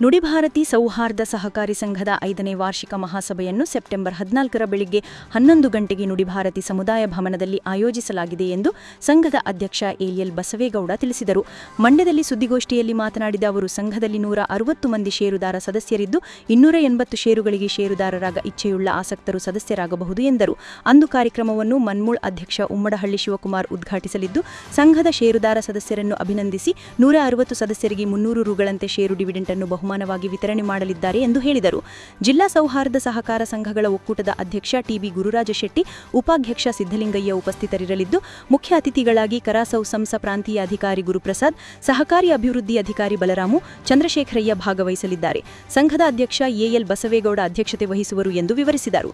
ನುಡಿಭಾರತಿ ಸೌಹಾರ್ದ ಸಹಕಾರಿ ಸಂಘದ ಐದನೇ ವಾರ್ಷಿಕ ಮಹಾಸಭೆಯನ್ನು ಸೆಪ್ಟೆಂಬರ್ ಹದಿನಾಲ್ಕರ ಬೆಳಿಗ್ಗೆ ಹನ್ನೊಂದು ಗಂಟೆಗೆ ನುಡಿಭಾರತಿ ಸಮುದಾಯ ಭವನದಲ್ಲಿ ಆಯೋಜಿಸಲಾಗಿದೆ ಎಂದು ಸಂಘದ ಅಧ್ಯಕ್ಷ ಎಎಲ್ ಬಸವೇಗೌಡ ತಿಳಿಸಿದರು. ಮಂಡ್ಯದಲ್ಲಿ ಸುದ್ದಿಗೋಷ್ಠಿಯಲ್ಲಿ ಮಾತನಾಡಿದ ಅವರು, ಸಂಘದಲ್ಲಿ ನೂರ ಅರವತ್ತು ಮಂದಿ ಷೇರುದಾರ ಸದಸ್ಯರಿದ್ದು, ಇನ್ನೂರ ಎಂಬತ್ತು ಷೇರುಗಳಿಗೆ ಷೇರುದಾರರಾಗ ಇಚ್ಛೆಯುಳ್ಳ ಆಸಕ್ತರು ಸದಸ್ಯರಾಗಬಹುದು ಎಂದರು. ಅಂದು ಕಾರ್ಯಕ್ರಮವನ್ನು ಮನ್ಮೂಳ್ ಅಧ್ಯಕ್ಷ ಉಮ್ಮಡಹಳ್ಳಿ ಶಿವಕುಮಾರ್ ಉದ್ಘಾಟಿಸಲಿದ್ದು, ಸಂಘದ ಷೇರುದಾರ ಸದಸ್ಯರನ್ನು ಅಭಿನಂದಿಸಿ ನೂರ ಅರವತ್ತು ಸದಸ್ಯರಿಗೆ ಮುನ್ನೂರು ರುಗಳಂತೆ ಷೇರು ಡಿವಿಡೆಂಟ್ ಅನ್ನು ಬಹುಮಾನವಾಗಿ ವಿತರಣೆ ಮಾಡಲಿದ್ದಾರೆ ಎಂದು ಹೇಳಿದರು. ಜಿಲ್ಲಾ ಸೌಹಾರ್ದ ಸಹಕಾರ ಸಂಘಗಳ ಒಕ್ಕೂಟದ ಅಧ್ಯಕ್ಷ ಟಿಬಿ ಗುರುರಾಜ ಶೆಟ್ಟಿ, ಉಪಾಧ್ಯಕ್ಷ ಸಿದ್ದಲಿಂಗಯ್ಯ ಉಪಸ್ಥಿತರಿರಲಿದ್ದು, ಮುಖ್ಯ ಅತಿಥಿಗಳಾಗಿ ಕರಾಸೌ ಸಂಸ ಪ್ರಾಂತೀಯ ಅಧಿಕಾರಿ ಗುರುಪ್ರಸಾದ್, ಸಹಕಾರಿ ಅಭಿವೃದ್ಧಿ ಅಧಿಕಾರಿ ಬಲರಾಮು, ಚಂದ್ರಶೇಖರಯ್ಯ ಭಾಗವಹಿಸಲಿದ್ದಾರೆ. ಸಂಘದ ಅಧ್ಯಕ್ಷ ಎಎಲ್ ಬಸವೇಗೌಡ ಅಧ್ಯಕ್ಷತೆ ವಹಿಸುವರು ಎಂದು ವಿವರಿಸಿದರು.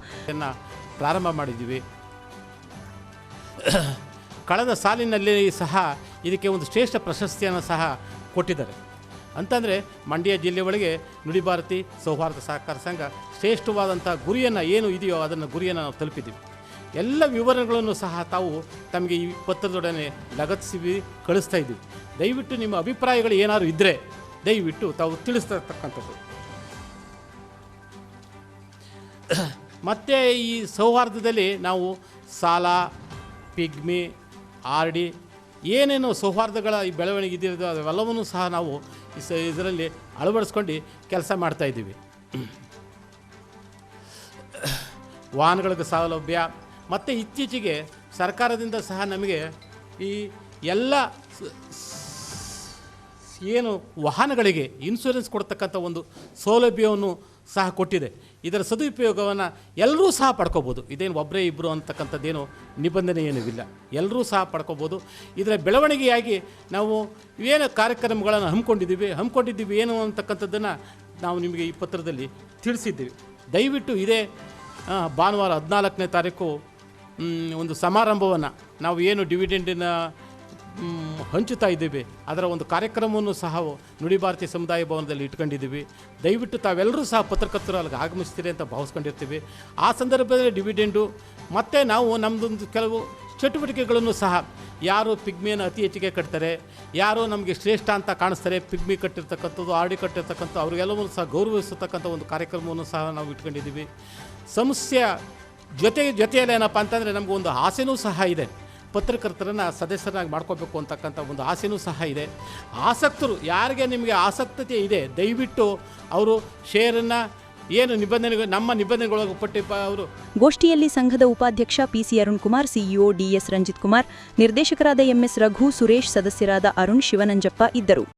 ಪ್ರಾರಂಭ ಮಾಡಿದ್ದೀವಿ. ಕಳೆದ ಸಾಲಿನಲ್ಲಿ ಸಹ ಇದಕ್ಕೆ ಒಂದು ಶ್ರೇಷ್ಠ ಪ್ರಶಸ್ತಿಯನ್ನು ಸಹ ಕೊಟ್ಟಿದ್ದಾರೆ. ಅಂತಂದರೆ ಮಂಡ್ಯ ಜಿಲ್ಲೆ ಒಳಗೆ ನುಡಿಭಾರತಿ ಸೌಹಾರ್ದ ಸಹಕಾರ ಸಂಘ ಶ್ರೇಷ್ಠವಾದಂಥ ಗುರಿಯನ್ನು ಏನು ಇದೆಯೋ ಅದನ್ನು ಗುರಿಯನ್ನು ನಾವು ತಲುಪಿದ್ದೀವಿ. ಎಲ್ಲ ವಿವರಗಳನ್ನು ಸಹ ತಾವು ತಮಗೆ ಈ ಪತ್ರದೊಡನೆ ಲಗತ್ತಿಸಿ ಕಳಿಸ್ತಾ ಇದ್ದೀವಿ. ದಯವಿಟ್ಟು ನಿಮ್ಮ ಅಭಿಪ್ರಾಯಗಳು ಏನಾದರೂ ಇದ್ದರೆ ದಯವಿಟ್ಟು ತಾವು ತಿಳಿಸ್ತಕ್ಕಂಥದ್ದು. ಮತ್ತು ಈ ಸೌಹಾರ್ದದಲ್ಲಿ ನಾವು ಸಾಲ, ಪಿಗ್ಮಿ, ಆರ್ ಡಿ ಏನೇನು ಸೌಹಾರ್ದಗಳ ಈ ಬೆಳವಣಿಗೆ ಇದ್ದಿರೋದು ಅವೆಲ್ಲವನ್ನೂ ಸಹ ನಾವು ಇದರಲ್ಲಿ ಅಳವಡಿಸ್ಕೊಂಡು ಕೆಲಸ ಮಾಡ್ತಾಯಿದ್ದೀವಿ ವಾಹನಗಳಿಗೆ ಸೌಲಭ್ಯ, ಮತ್ತು ಇತ್ತೀಚೆಗೆ ಸರ್ಕಾರದಿಂದ ಸಹ ನಮಗೆ ಈ ಎಲ್ಲ ಏನು ವಾಹನಗಳಿಗೆ ಇನ್ಶೂರೆನ್ಸ್ ಕೊಡ್ತಕ್ಕಂಥ ಒಂದು ಸೌಲಭ್ಯವನ್ನು ಸಹ ಕೊಟ್ಟಿದೆ. ಇದರ ಸದುಪಯೋಗವನ್ನು ಎಲ್ಲರೂ ಸಹ ಪಡ್ಕೋಬೋದು. ಇದೇನು ಒಬ್ಬರೇ ಇಬ್ಬರು ಅಂತಕ್ಕಂಥದ್ದೇನು ನಿಬಂಧನೆ ಏನೂ ಇಲ್ಲ ಎಲ್ಲರೂ ಸಹ ಪಡ್ಕೋಬೋದು. ಇದರ ಬೆಳವಣಿಗೆಯಾಗಿ ನಾವು ಏನು ಕಾರ್ಯಕ್ರಮಗಳನ್ನು ಹಮ್ಮಿಕೊಂಡಿದ್ದೀವಿ ಹಮ್ಮಿಕೊಂಡಿದ್ದೀವಿ ಏನು ಅಂತಕ್ಕಂಥದ್ದನ್ನು ನಾವು ನಿಮಗೆ ಈ ಪತ್ರದಲ್ಲಿ ತಿಳಿಸಿದ್ದೀವಿ. ದಯವಿಟ್ಟು ಇದೇ ಭಾನುವಾರ ಹದಿನಾಲ್ಕನೇ ತಾರೀಕು ಒಂದು ಸಮಾರಂಭವನ್ನು ನಾವು ಏನು ಡಿವಿಡೆಂಡಿನ ಹಂಚುತ್ತಾ ಇದ್ದೀವಿ. ಅದರ ಒಂದು ಕಾರ್ಯಕ್ರಮವನ್ನು ಸಹ ನುಡಿ ಭಾರತೀಯ ಸಮುದಾಯ ಭವನದಲ್ಲಿ ಇಟ್ಕೊಂಡಿದ್ದೀವಿ. ದಯವಿಟ್ಟು ತಾವೆಲ್ಲರೂ ಸಹ ಪತ್ರಕರ್ತರು ಅಲ್ಲಿಗೆ ಆಗಮಿಸ್ತೀರಿ ಅಂತ ಭಾವಿಸ್ಕೊಂಡಿರ್ತೀವಿ. ಆ ಸಂದರ್ಭದಲ್ಲಿ ಡಿವಿಡೆಂಡು ಮತ್ತು ನಾವು ನಮ್ಮದೊಂದು ಕೆಲವು ಚಟುವಟಿಕೆಗಳನ್ನು ಸಹ ಯಾರು ಪಿಗ್ಮಿಯನ್ನು ಅತಿ ಹೆಚ್ಚಿಗೆ ಕಟ್ತಾರೆ, ಯಾರು ನಮಗೆ ಶ್ರೇಷ್ಠ ಅಂತ ಕಾಣಿಸ್ತಾರೆ, ಪಿಗ್ಮಿ ಕಟ್ಟಿರ್ತಕ್ಕಂಥದ್ದು ಆಡಿ ಕಟ್ಟಿರ್ತಕ್ಕಂಥ ಅವರಿಗೆಲ್ಲವನ್ನೂ ಸಹ ಗೌರವಿಸತಕ್ಕಂಥ ಒಂದು ಕಾರ್ಯಕ್ರಮವನ್ನು ಸಹ ನಾವು ಇಟ್ಕೊಂಡಿದ್ದೀವಿ. ಸಮಸ್ಯೆ ಜೊತೆ ಜೊತೆಯಲ್ಲಿ ಏನಪ್ಪ ಅಂತಂದರೆ ನಮಗೊಂದು ಆಸೆನೂ ಸಹ ಇದೆ. ಪತ್ರಕರ್ತರನ್ನು ಸದಸ್ಯರಾಗಿ ಮಾಡ್ಕೋಬೇಕು ಅಂತಕ್ಕಂಥ ಒಂದು ಆಸೆನೂ ಸಹ ಇದೆ. ಆಸಕ್ತರು, ಯಾರಿಗೆ ನಿಮಗೆ ಆಸಕ್ತತೆ ಇದೆ, ದಯವಿಟ್ಟು ಅವರು ಷೇರನ್ನು ಏನು ನಿಬಂಧನೆಗಳು ನಮ್ಮ ನಿಬಂಧನೆಗಳೊಳಗೆ ಪಟ್ಟಿ ಅವರು ಗೋಷ್ಠಿಯಲ್ಲಿ ಸಂಘದ ಉಪಾಧ್ಯಕ್ಷ PC Arun Kumar CEO DS Ranjith Kumar, ನಿರ್ದೇಶಕರಾದ ಎಂಎಸ್ ರಘು, ಸುರೇಶ್ ಸದಸ್ಯರಾದ ಅರುಣ್ ಶಿವನಂಜಪ್ಪ ಇದ್ದರು.